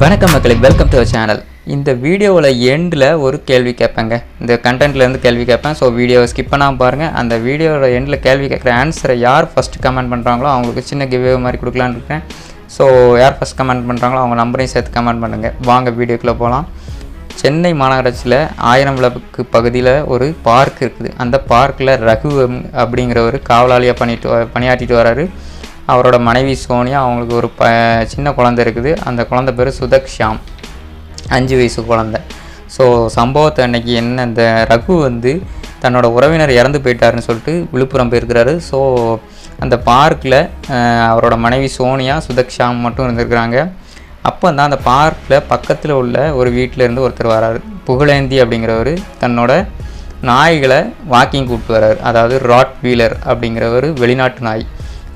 வணக்கம் மக்களை welcome to channel இந்த வீடியோவில் எண்டில் ஒரு கேள்வி கேட்பேங்க. இந்த கண்டென்ட்லேருந்து கேள்வி கேட்பேன். ஸோ வீடியோவை ஸ்கிப் பண்ணாமல் பாருங்கள் அந்த வீடியோவில் எண்டில் கேள்வி கேட்குற ஆன்சரை யார் ஃபஸ்ட்டு கமெண்ட் பண்ணுறாங்களோ அவங்களுக்கு சின்ன கிவ்வே மாதிரி கொடுக்கலான்னு இருக்கேன். ஸோ யார் ஃபஸ்ட் கமெண்ட் பண்ணுறாங்களோ அவங்க நம்பரையும் சேர்த்து கமெண்ட் பண்ணுங்கள் வாங்க வீடியோக்குள்ளே போகலாம் சென்னை மாநகராட்சியில் ஆயிரம் விளக்கு பகுதியில் ஒரு பார்க் இருக்குது. அந்த பார்க்கில் ரகு அப்படிங்கிற ஒரு காவலாளியாக பண்ணிட்டு பணியாற்றிட்டு வராரு. அவரோட மனைவி சோனியா அவங்களுக்கு ஒரு ப சின்ன குழந்தை இருக்குது. அந்த குழந்தை பேர் சுதக்ஷாம் அஞ்சு வயசு குழந்தை. ஸோ சம்பவத்தை அன்னைக்கு என்ன இந்த ரகு வந்து தன்னோட உறவினர் இறந்து போயிட்டாருன்னு சொல்லிட்டு விழுப்புரம் போயிருக்கிறாரு. ஸோ அந்த பார்க்கில் அவரோட மனைவி சோனியா சுதக்ஷாம் மட்டும் இருந்திருக்கிறாங்க. அப்போ தான் அந்த பார்க்கில் பக்கத்தில் உள்ள ஒரு வீட்டில் இருந்து ஒருத்தர் வராரு. புகழேந்தி அப்படிங்கிறவர் தன்னோட நாய்களை வாக்கிங் கூப்பிட்டு வர்றாரு அதாவது ராட் வீலர் அப்படிங்கிறவர் வெளிநாட்டு நாய்.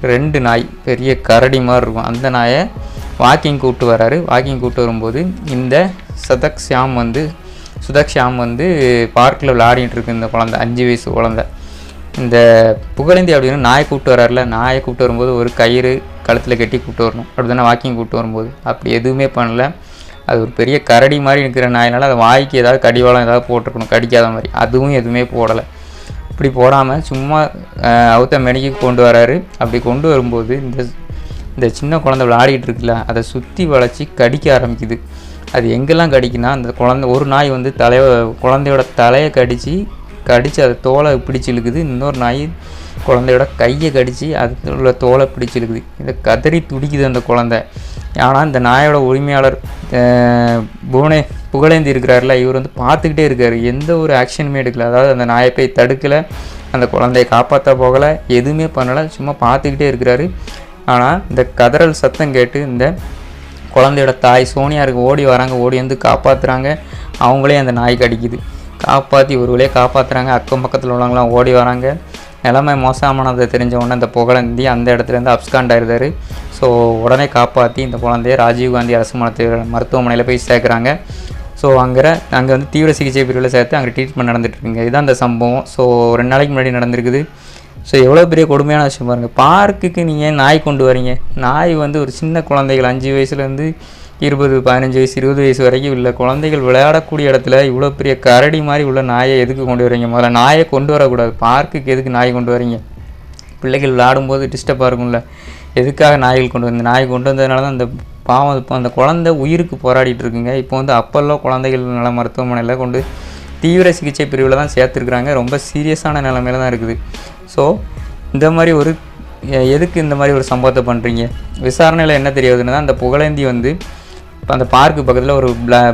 ரெண்டு நாய் பெரிய கரடி மாதிரி இருக்கும். அந்த நாயை வாக்கிங் கூப்பிட்டு வராரு. வாக்கிங் கூப்பிட்டு வரும்போது இந்த சதக் ஷியாம் வந்து சுதக் ஷியாம் வந்து பார்க்கில் விளையாடிட்டு இருக்கு இந்த குழந்தை அஞ்சு வயசு குழந்தை. இந்த புகழந்தி அப்படின்னு நாயை கூப்பிட்டு வராருல நாயை கூப்பிட்டு வரும்போது ஒரு கயிறு கழுத்தில் கட்டி கூப்பிட்டு வரணும். அப்படி தானே வாக்கிங் கூப்பிட்டு வரும்போது? அப்படி எதுவுமே பண்ணல. அது ஒரு பெரிய கரடி மாதிரி இருக்கிற நாயினால அது வாய்க்கு ஏதாவது கடிவாளம் ஏதாவது போட்டிருக்கணும் கடிக்காத மாதிரி. அதுவும் எதுவுமே போடலை. இப்படி போடாமல் சும்மா அவுத்த மேடைக்கு கொண்டு வராரு. அப்படி கொண்டு வரும்போது இந்த இந்த சின்ன குழந்தை விளையாடிட்டு இருக்குல்ல அதை சுற்றி வளைச்சி கடிக்க ஆரம்பிக்குது. அது எங்கெல்லாம் கடிக்குன்னா அந்த குழந்தை ஒரு நாய் வந்து தலைய குழந்தையோட தலையை கடித்து கடித்து அதை தோலை பிடிச்சி இழுக்குது இன்னொரு நாய் குழந்தையோட கையை கடித்து அது உள்ள தோலை பிடிச்சி இழுக்குது இதை கதறி துடிக்குது அந்த குழந்தை. ஆனால் இந்த நாயோட உரிமையாளர் புவனே புகழேந்தி இருக்கிறாருல இவர் வந்து பார்த்துக்கிட்டே இருக்கார். எந்த ஒரு ஆக்ஷனுமே எடுக்கல. அதாவது அந்த நாயை போய் தடுக்கலை அந்த குழந்தைய காப்பாற்ற போகலை எதுவுமே பண்ணலை சும்மா பார்த்துக்கிட்டே இருக்கிறாரு. ஆனால் இந்த கதறல் சத்தம் கேட்டு இந்த குழந்தையோட தாய் சோனியாருக்கு ஓடி வராங்க ஓடி வந்து காப்பாற்றுறாங்க அவங்களே அந்த நாய் கடிக்குது காப்பாற்றி ஒரு வழியாக காப்பாற்றுறாங்க அக்கம் பக்கத்தில் உள்ளவங்களாம் ஓடி வராங்க. நிலைமை மோசமானதை தெரிஞ்ச உடனே இந்த புகழந்தி அந்த இடத்துலேருந்து அப்ஸ்காண்ட் ஆயிருந்தார் ஸோ உடனே காப்பாற்றி இந்த குழந்தைய ராஜீவ்காந்தி அரசு மருத்துவ மருத்துவமனையில் போய் சேர்க்குறாங்க. ஸோ அங்கே அங்கே வந்து தீவிர சிகிச்சை பிரிவில் சேர்த்து அங்கே ட்ரீட்மெண்ட் நடந்துட்டு இதுதான் அந்த சம்பவம். ஸோ ரெண்டு நாளைக்கு முன்னாடி நடந்திருக்குது. ஸோ எவ்வளோ பெரிய கொடுமையான விஷயம் பாருங்கள் பார்க்குக்கு நீங்கள் நாய் கொண்டு வரீங்க? நாய் வந்து ஒரு சின்ன குழந்தைகள் அஞ்சு வயசுலேருந்து இருபது பதினஞ்சு வயசு இருபது வயசு வரைக்கும் உள்ள குழந்தைகள் விளையாடக்கூடிய இடத்துல இவ்வளோ பெரிய கரடி மாதிரி உள்ள நாயை எதுக்கு கொண்டு வரீங்க? முதல்ல நாயை கொண்டு வரக்கூடாது. பார்க்குக்கு எதுக்கு நாய் கொண்டு வரீங்க? பிள்ளைகள் விளையாடும்போது டிஸ்டர்பாக இருக்கும்ல. எதுக்காக நாய்கள் கொண்டு வந்து நாய் கொண்டு வந்ததுனால தான் அந்த பாவம் இப்போ அந்த குழந்தை உயிருக்கு போராடிட்டு இருக்குங்க. இப்போ வந்து அப்போல்லாம் குழந்தைகள் நல மருத்துவமனையில் கொண்டு தீவிர சிகிச்சை பிரிவில் தான் சேர்த்துருக்குறாங்க. ரொம்ப சீரியஸான நிலமையில தான் இருக்குது. ஸோ இந்த மாதிரி ஒரு எதுக்கு இந்த மாதிரி ஒரு சம்பவத்தை பண்ணுறீங்க விசாரணையில் என்ன தெரியாதுன்னா அந்த புகழேந்தி வந்து இப்போ அந்த பார்க்கு பக்கத்தில் ஒரு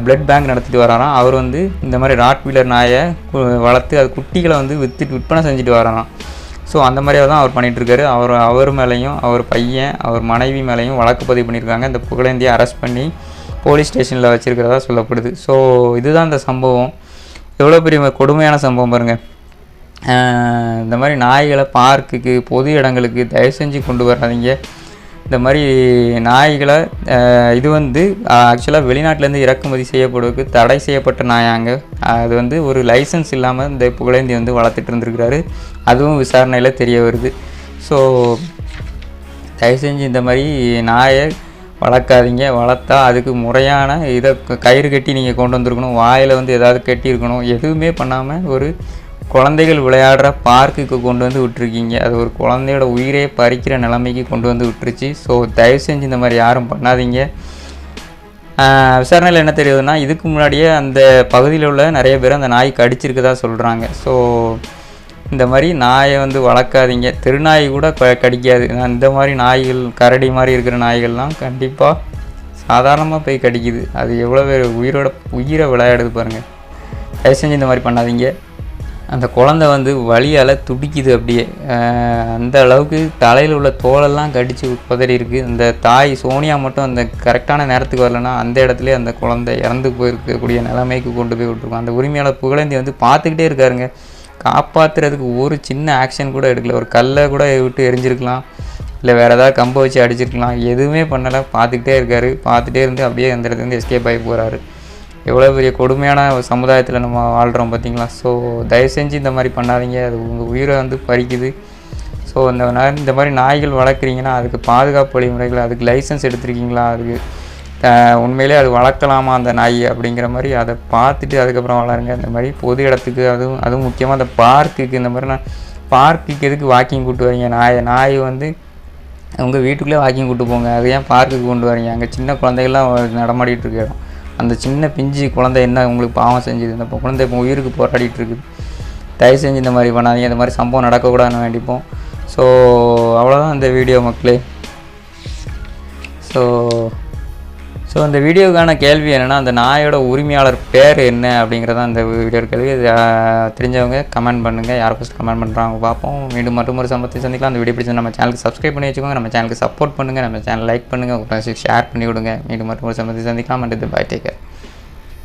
பிளட் பேங்க் நடத்திட்டு வராராம். அவர் வந்து இந்த மாதிரி ராட் வீலர் நாயை வளர்த்து அது குட்டிகளை வந்து விற்றுட்டு விற்பனை செஞ்சுட்டு வராராம். ஸோ அந்த மாதிரியாக தான் அவர் பண்ணிகிட்ருக்காரு அவர் அவர் மேலேயும் அவர் பையன் அவர் மனைவி மேலேயும் வழக்கு பதிவு பண்ணியிருக்காங்க. இந்த புகழேந்தியை அரெஸ்ட் பண்ணி போலீஸ் ஸ்டேஷனில் வச்சுருக்கிறதா சொல்லப்படுது. ஸோ இதுதான் இந்த சம்பவம். எவ்வளோ பெரிய கொடுமையான சம்பவம் பாருங்கள் இந்த மாதிரி நாய்களை பார்க்குக்கு பொது இடங்களுக்கு தயவு செஞ்சு கொண்டு வராதிங்க. இந்த மாதிரி நாய்களை இது வந்து ஆக்சுவலாக வெளிநாட்டிலேருந்து இறக்குமதி செய்யப்படுவதற்கு தடை செய்யப்பட்ட நாயாங்க. அது வந்து ஒரு லைசன்ஸ் இல்லாமல் இந்த புகழேந்தி வந்து வளர்த்துட்டு இருந்திருக்கிறாரு. அதுவும் விசாரணையில் தெரிய வருது. ஸோ தயவு செஞ்சு இந்த மாதிரி நாயை வளர்க்காதீங்க. வளர்த்தா அதுக்கு முறையான இதை கயிறு கட்டி நீங்கள் கொண்டு வந்திருக்கணும். வாயில் வந்து ஏதாவது கட்டியிருக்கணும். எதுவுமே பண்ணாமல் ஒரு குழந்தைகள் விளையாடுற பார்க்குக்கு கொண்டு வந்து விட்டுருக்கீங்க. அது ஒரு குழந்தையோட உயிரே பறிக்கிற நிலைமைக்கு கொண்டு வந்து விட்டுருச்சு. ஸோ தயவு செஞ்சு இந்த மாதிரி யாரும் பண்ணாதீங்க. விசாரணையில் என்ன தெரியுதுன்னா இதுக்கு முன்னாடியே அந்த பகுதியில் உள்ள நிறைய பேர் அந்த நாய் கடிச்சிருக்கதா சொல்கிறாங்க ஸோ இந்த மாதிரி நாயை வந்து வளர்க்காதீங்க. திருநாய் கூட க- கடிக்காது. இந்த மாதிரி நாய்கள் கரடி மாதிரி இருக்கிற நாய்கள்லாம் கண்டிப்பாக சாதாரணமாக போய் கடிக்குது. அது எவ்வளோ பேர் உயிரோட உயிரை விளையாடுது பாருங்கள் தயவு செஞ்சு இந்த மாதிரி பண்ணாதீங்க. அந்த குழந்தை வந்து வழியால் துடிக்குது அப்படியே. அந்த அளவுக்கு தலையில் உள்ள தோலெல்லாம் கடித்து உதறி இருக்குது அந்த தாய் சோனியா மட்டும் அந்த கரெக்டான நேரத்துக்கு வரலன்னா அந்த இடத்துல அந்த குழந்தை இறந்து போயிருக்கக்கூடிய நிலைமைக்கு கொண்டு போய் விட்டுருக்கோம். அந்த உரிமையாளர் புகழேந்தி வந்து பார்த்துக்கிட்டே இருக்காருங்க. காப்பாற்றுறதுக்கு ஒரு சின்ன ஆக்ஷன் கூட எடுக்கல. ஒரு கல்லை கூட விட்டு எரிஞ்சிருக்கலாம். இல்லை வேறு ஏதாவது கம்பை வச்சு அடிச்சிருக்கலாம். எதுவுமே பண்ணலை. பார்த்துக்கிட்டே இருக்காரு. பார்த்துட்டே இருந்து அப்படியே அந்த இடத்துலேருந்து எஸ்கேப் ஆகி போகிறாரு எவ்வளோ பெரிய கொடுமையான சமுதாயத்தில் நம்ம வாழ்கிறோம் பார்த்தீங்களா ஸோ தயவு செஞ்சு இந்த மாதிரி பண்ணாதீங்க. அது உங்கள் உயிரை வந்து பறிக்குது. ஸோ இந்த நா- இந்த மாதிரி நாய்கள் வளர்க்குறீங்கன்னா அதுக்கு பாதுகாப்பு வழிமுறைகள் அதுக்கு லைசன்ஸ் எடுத்துருக்கீங்களா? அதுக்கு உண்மையிலே அது வளர்க்கலாமா அந்த நாய் அப்படிங்கிற மாதிரி அதை பார்த்துட்டு அதுக்கப்புறம் வளருங்க. இந்த மாதிரி பொது இடத்துக்கு அதுவும் அதுவும் முக்கியமாக அந்த பார்க்குக்கு இந்த மாதிரி நான் பார்க்குக்கு எதுக்கு வாக்கிங் கூப்பிட்டு வரீங்க? நாயை நாய் வந்து உங்கள் வீட்டுக்குள்ளே வாக்கிங் கூப்பிட்டு போங்க. அது ஏன் பார்க்குக்கு கொண்டு வரீங்க? அங்கே சின்ன குழந்தைகள்லாம் நடமாடிட்டு இருக்க இடம். அந்த சின்ன பிஞ்சு குழந்தை என்ன உங்களுக்கு பாவம் செஞ்சுது? இந்த குழந்தை இப்போ உயிருக்கு போராடிட்டு இருக்குது. தயவு செஞ்சு இந்த மாதிரி பண்ணாதீங்க. இந்த மாதிரி சம்பவம் நடக்கக்கூடாதுன்னு வேண்டிப்போம். ஸோ அவ்வளோதான் இந்த வீடியோ மக்களே. ஸோ ஸோ அந்த வீடியோக்கான கேள்வி என்னென்னா அந்த நாயோட உரிமையாளர் பேர் என்ன அப்படிங்கிறத அந்த வீடியோ கேள்வி தெரிஞ்சவங்க கமெண்ட் பண்ணுங்கள் யார் ஃபஸ்ட் கமெண்ட் பண்ணுறாங்க பார்ப்போம். மீண்டும் மற்றும் ஒரு சம்பவத்தை சந்திக்கலாம். அந்த வீடியோ பிடிச்சி நம்ம சேனலுக்கு சப்ஸ்கிரைப் பண்ணி வச்சுக்கோங்க. நம்ம சேனலுக்கு சப்போர்ட் பண்ணுங்கள் நம்ம சேனல் லைக் பண்ணுங்கள் ஃப்ரெண்ட்ஸுக்கு ஷேர் பண்ணி விடுங்க மீண்டும் மற்றும் ஒரு சம்பவத்தை சந்திக்கலாம். அண்ட் இது பை டேக்கர்